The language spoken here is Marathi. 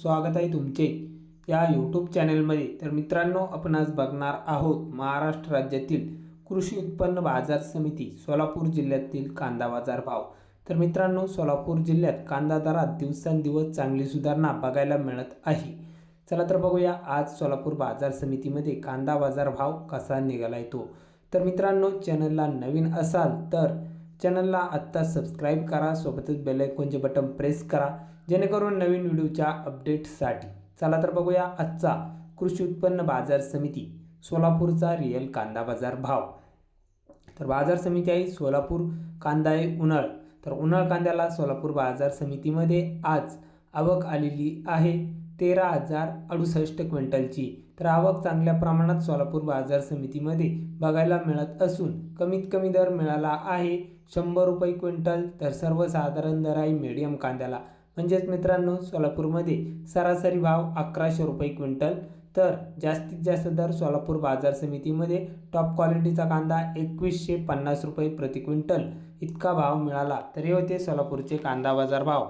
स्वागत आहे तुमचे. या यूट्यूब चॅनलमध्ये तर मित्रांनो आपण आज बघणार आहोत महाराष्ट्र राज्यातील कृषी उत्पन्न बाजार समिती सोलापूर जिल्ह्यातील कांदा बाजार भाव. तर मित्रांनो सोलापूर जिल्ह्यात कांदा दरात दिवसेंदिवस चांगली सुधारणा बघायला मिळत आहे. चला तर बघूया आज सोलापूर बाजार समितीमध्ये कांदा बाजार भाव कसा निघाला येतो तर मित्रांनो चॅनलला नवीन असाल तर चॅनलला आत्ता सबस्क्राईब करा सोबतच बेलायकॉनचे बटन प्रेस करा जेणेकरून नवीन व्हिडिओच्या अपडेटसाठी चला तर बघूया आजचा कृषी उत्पन्न बाजार समिती सोलापूरचा रिअल कांदा बाजार भाव. तर बाजार समिती आहे सोलापूर कांदा आहे उन्हाळ. तर उन्हाळ कांद्याला सोलापूर बाजार समितीमध्ये आज आवक आलेली आहे. तेरा हजार अडुसष्ट क्विंटलची. तर आवक चांगल्या प्रमाणात सोलापूर बाजार समितीमध्ये बघायला मिळत असून कमीत कमी दर मिळाला आहे. शंभर रुपये क्विंटल तर सर्वसाधारण दर आहे मीडियम कांद्याला. म्हणजेच मित्रांनो सोलापूरमध्ये सरासरी भाव अकराशे रुपये क्विंटल. तर जास्तीत जास्त दर सोलापूर बाजार समितीमध्ये टॉप क्वालिटीचा कांदा एकवीसशे पन्नास रुपये प्रति क्विंटल. इतका भाव मिळाला तर हे होते सोलापूरचे कांदा बाजार भाव.